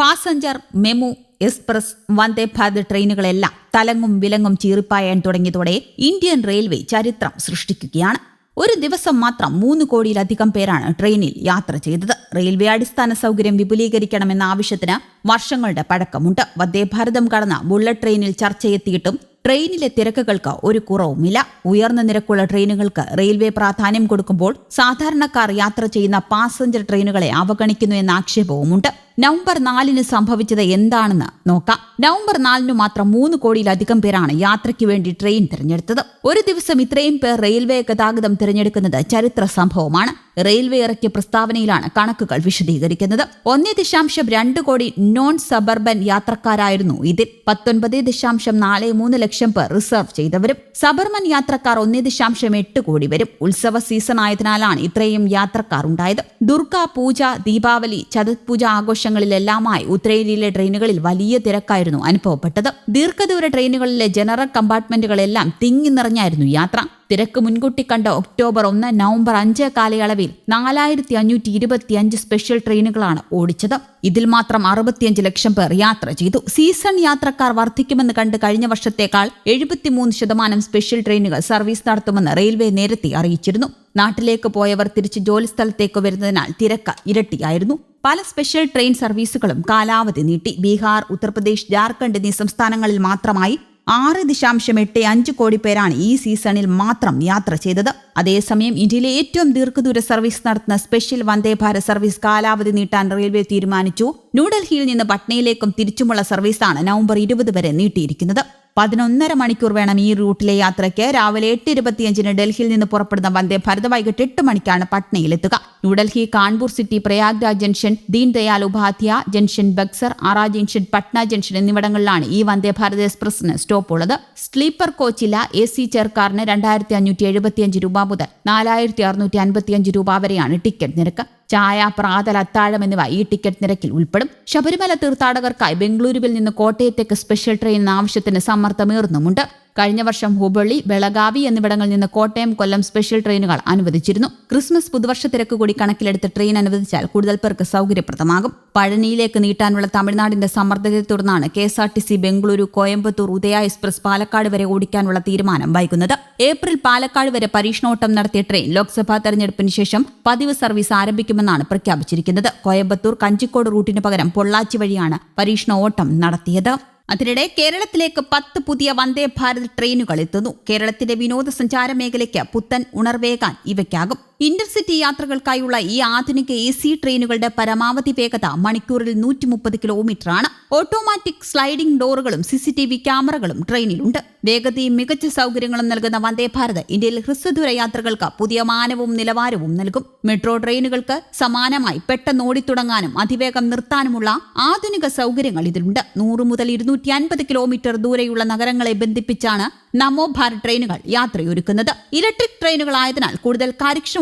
Passenger MEMU express Vande Bharat ട്രെയിനുകളെല്ലാം തലങ്ങും വിലങ്ങും ചീറിപ്പായാൻ തുടങ്ങിയതോടെ ഇന്ത്യൻ റെയിൽവേ ചരിത്രം സൃഷ്ടിക്കുകയാണ്. ഒരു ദിവസം മാത്രം മൂന്ന് കോടിയിലധികം പേരാണ് ട്രെയിനിൽ യാത്ര ചെയ്തത്. റെയിൽവേ അടിസ്ഥാന സൗകര്യം വിപുലീകരിക്കണമെന്ന ആവശ്യത്തിന് വർഷങ്ങളുടെ പഴക്കമുണ്ട്. വന്ദേഭാരതം കടന്ന ബുള്ളറ്റ് ട്രെയിനിൽ ചർച്ചയെത്തിയിട്ടും ട്രെയിനിലെ തിരക്കുകൾക്ക് ഒരു കുറവുമില്ല. ഉയർന്ന നിരക്കുള്ള ട്രെയിനുകൾക്ക് റെയിൽവേ പ്രാധാന്യം കൊടുക്കുമ്പോൾ സാധാരണക്കാർ യാത്ര ചെയ്യുന്ന പാസഞ്ചർ ട്രെയിനുകളെ അവഗണിക്കുന്നു എന്ന ആക്ഷേപവുമുണ്ട്. നവംബർ നാലിന് സംഭവിച്ചത് എന്താണെന്ന് നോക്കാം. നവംബർ നാലിന് മാത്രം മൂന്ന് കോടിയിലധികം പേരാണ് യാത്രയ്ക്ക് വേണ്ടി ട്രെയിൻ തിരഞ്ഞെടുത്തത്. ഒരു ദിവസം ഇത്രയും പേർ റെയിൽവേ ഗതാഗതം തിരഞ്ഞെടുക്കുന്നത് ചരിത്ര സംഭവമാണ്. റെയിൽവേ ഇറക്കിയ പ്രസ്താവനയിലാണ് കണക്കുകൾ വിശദീകരിക്കുന്നത്. ഒന്നേ ദശാംശം രണ്ട് കോടി നോൺ സബർബൻ യാത്രക്കാരായിരുന്നു ഇതിൽ. പത്തൊൻപത് ദശാംശം നാല് മൂന്ന് ലക്ഷം പേർ റിസർവ് ചെയ്തവരും സബർമൻ യാത്രക്കാർ ഒന്നേ ദശാംശം എട്ട് കോടി വരും. ഉത്സവ സീസൺ ആയതിനാലാണ് ഇത്രയും യാത്രക്കാർ ഉണ്ടായത്. ദുർഗാ പൂജ ദീപാവലി ചതത് പൂജ ആഘോഷങ്ങളിലെല്ലാമായി ഉത്തരേന്ത്യയിലെ ട്രെയിനുകളിൽ വലിയ തിരക്കായിരുന്നു അനുഭവപ്പെട്ടത്. ദീർഘദൂര ട്രെയിനുകളിലെ ജനറൽ കമ്പാർട്ട്മെന്റുകളെല്ലാം തിങ്ങി നിറഞ്ഞായിരുന്നു യാത്ര. തിരക്ക് മുൻകൂട്ടി കണ്ട ഒക്ടോബർ ഒന്ന് നവംബർ അഞ്ച് കാലയളവിൽ നാലായിരത്തി അഞ്ഞൂറ്റി ഇരുപത്തിയഞ്ച് സ്പെഷ്യൽ ട്രെയിനുകളാണ് ഓടിച്ചത്. ഇതിൽ മാത്രം അറുപത്തിയഞ്ച് ലക്ഷം പേർ യാത്ര ചെയ്തു. സീസൺ യാത്രക്കാർ വർദ്ധിക്കുമെന്ന് കണ്ട് കഴിഞ്ഞ വർഷത്തേക്കാൾ എഴുപത്തിമൂന്ന് ശതമാനം സ്പെഷ്യൽ ട്രെയിനുകൾ സർവീസ് നടത്തുമെന്ന് റെയിൽവേ നേരത്തെ അറിയിച്ചിരുന്നു. നാട്ടിലേക്ക് പോയവർ തിരിച്ച് ജോലിസ്ഥലത്തേക്ക് വരുന്നതിനാൽ തിരക്ക് ഇരട്ടിയായിരുന്നു. പല സ്പെഷ്യൽ ട്രെയിൻ സർവീസുകളും കാലാവധി നീട്ടി. ബീഹാർ ഉത്തർപ്രദേശ് ജാർഖണ്ഡ് എന്നീ സംസ്ഥാനങ്ങളിൽ മാത്രമായി ആറ് ദശാംശം എട്ട് അഞ്ച് കോടി പേരാണ് ഈ സീസണിൽ മാത്രം യാത്ര ചെയ്തത്. അതേസമയം ഇന്ത്യയിലെ ഏറ്റവും ദീർഘദൂര സർവീസ് നടത്തുന്ന സ്പെഷ്യൽ വന്ദേ ഭാരത് സർവീസ് കാലാവധി നീട്ടാൻ റെയിൽവേ തീരുമാനിച്ചു. ന്യൂഡൽഹിയിൽ നിന്ന് പട്നയിലേക്കും തിരിച്ചുമുള്ള സർവീസാണ് നവംബർ ഇരുപത് വരെ നീട്ടിയിരിക്കുന്നത്. പതിനൊന്നര മണിക്കൂർ വേണം ഈ റൂട്ടിലെ യാത്രയ്ക്ക്. രാവിലെ എട്ട് ഇരുപത്തിയഞ്ചിന് ഡൽഹിയിൽ നിന്ന് പുറപ്പെടുന്ന വന്ദേ ഭാരത് വൈകിട്ട് എട്ട് മണിക്കാണ് പട്നയിലെത്തുക. New Delhi Kanpur city Prayagraj junction Deen Dayal Upadhyay junction Buxar Arrah junction Patna junction എന്നിവിടങ്ങളിലാണ് ഈ വന്ദേ ഭാരത് എക്സ്പ്രസിന് സ്റ്റോപ്പ് ഉള്ളത്. സ്ലീപ്പർ കോച്ചില എ സി ചെയർക്കാറിന് രണ്ടായിരത്തി അഞ്ഞൂറ്റി എഴുപത്തിയഞ്ച് രൂപ മുതൽ നാലായിരത്തി അറുന്നൂറ്റി അൻപത്തിയഞ്ച് രൂപ വരെയാണ് ടിക്കറ്റ് നിരക്ക്. ചായ പ്രാതൽ അത്താഴം എന്നിവ ഈ ടിക്കറ്റ് നിരക്കിൽ ഉൾപ്പെടും. ശബരിമല തീർത്ഥാടകർക്കായി ബംഗളൂരുവിൽ നിന്ന് കോട്ടയത്തേക്ക് സ്പെഷ്യൽ ട്രെയിൻ ആവശ്യത്തിന് സമ്മർദ്ദമേറുന്നുമുണ്ട്. കഴിഞ്ഞ വർഷം ഹുബള്ളി ബെളഗാവി എന്നിവിടങ്ങളിൽ നിന്ന് കോട്ടയം കൊല്ലം സ്പെഷ്യൽ ട്രെയിനുകൾ അനുവദിച്ചിരുന്നു. ക്രിസ്മസ് പുതുവർഷ തിരക്ക് കൂടി കണക്കിലെടുത്ത് ട്രെയിൻ അനുവദിച്ചാൽ കൂടുതൽ പേർക്ക് സൗകര്യപ്രദമാകും. പഴനിയിലേക്ക് നീട്ടാനുള്ള തമിഴ്നാടിന്റെ സമ്മർദ്ദത്തെ തുടർന്നാണ് K S R T C Bengaluru Coimbatore Uday express Palakkad വരെ ഓടിക്കാനുള്ള തീരുമാനം വൈകുന്നത്. ഏപ്രിൽ പാലക്കാട് വരെ പരീക്ഷണോട്ടം നടത്തിയ ട്രെയിൻ ലോക്സഭാ തെരഞ്ഞെടുപ്പിന് ശേഷം പതിവ് സർവീസ് ആരംഭിക്കുമെന്നാണ് പ്രഖ്യാപിച്ചിരിക്കുന്നത്. കോയമ്പത്തൂർ കഞ്ചിക്കോട് റൂട്ടിന് പകരം പൊള്ളാച്ചി വഴിയാണ് പരീക്ഷണ ഓട്ടം നടത്തിയത്. അതിനിടെ കേരളത്തിലേക്ക് പത്ത് പുതിയ വന്ദേ ഭാരത് ട്രെയിനുകൾ എത്തുന്നു. കേരളത്തിന്റെ വിനോദസഞ്ചാര മേഖലയ്ക്ക് പുത്തൻ ഉണർവേകാൻ ഇവയ്ക്കാകും. ഇന്റർസിറ്റി യാത്രകൾക്കായുള്ള ഈ ആധുനിക എ സി ട്രെയിനുകളുടെ പരമാവധി വേഗത മണിക്കൂറിൽ നൂറ്റി മുപ്പത് കിലോമീറ്റർ ആണ് ഓട്ടോമാറ്റിക് സ്ലൈഡിംഗ് ഡോറുകളും സിസിടിവി ക്യാമറകളും ട്രെയിനിലുണ്ട്. വേഗതയും മികച്ച സൗകര്യങ്ങളും നൽകുന്ന വന്ദേ ഭാരത് ഇന്ത്യയിൽ ഹ്രസ്വദൂര യാത്രകൾക്ക് പുതിയ മാനവും നിലവാരവും നൽകും. മെട്രോ ട്രെയിനുകൾക്ക് സമാനമായി പെട്ടെന്ന് ഓടിത്തുടങ്ങാനും അതിവേഗം നിർത്താനുമുള്ള ആധുനിക സൗകര്യങ്ങൾ ഇതിലുണ്ട്. നൂറ് മുതൽ ഇരുന്നൂറ്റി അൻപത് കിലോമീറ്റർ ദൂരെയുള്ള നഗരങ്ങളെ ബന്ധിപ്പിച്ചാണ് നമോ ഭാരത് ട്രെയിനുകൾ യാത്രയൊരുക്കുന്നത്. ഇലക്ട്രിക് ട്രെയിനുകളായതിനാൽ കൂടുതൽ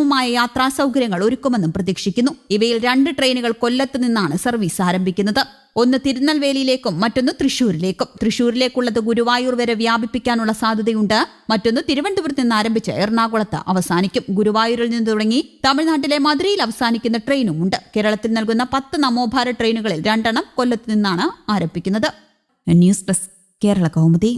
കാര്യക്ഷമമായ യാത്രാ സൗകര്യങ്ങൾ ഒരുക്കുമെന്നും പ്രതീക്ഷിക്കുന്നു. ഇവയിൽ രണ്ട് ട്രെയിനുകൾ കൊല്ലത്ത് നിന്നാണ് സർവീസ് ആരംഭിക്കുന്നത്. ഒന്ന് തിരുനെൽവേലിയിലേക്കും മറ്റൊന്ന് തൃശൂരിലേക്കും. തൃശൂരിലേക്കുള്ളത് ഗുരുവായൂർ വരെ വ്യാപിപ്പിക്കാനുള്ള സാധ്യതയുണ്ട്. മറ്റൊന്ന് തിരുവനന്തപുരത്ത് നിന്ന് ആരംഭിച്ച് എറണാകുളത്ത് അവസാനിക്കും. ഗുരുവായൂരിൽ നിന്ന് തുടങ്ങി തമിഴ്നാട്ടിലെ മധുരയിൽ അവസാനിക്കുന്ന ട്രെയിനും ഉണ്ട്. കേരളത്തിൽ നൽകുന്ന പത്ത് നമോഭാര ട്രെയിനുകളിൽ രണ്ടെണ്ണം കൊല്ലത്ത് നിന്നാണ് ആരംഭിക്കുന്നത്. News desk Kerala Kaumudi.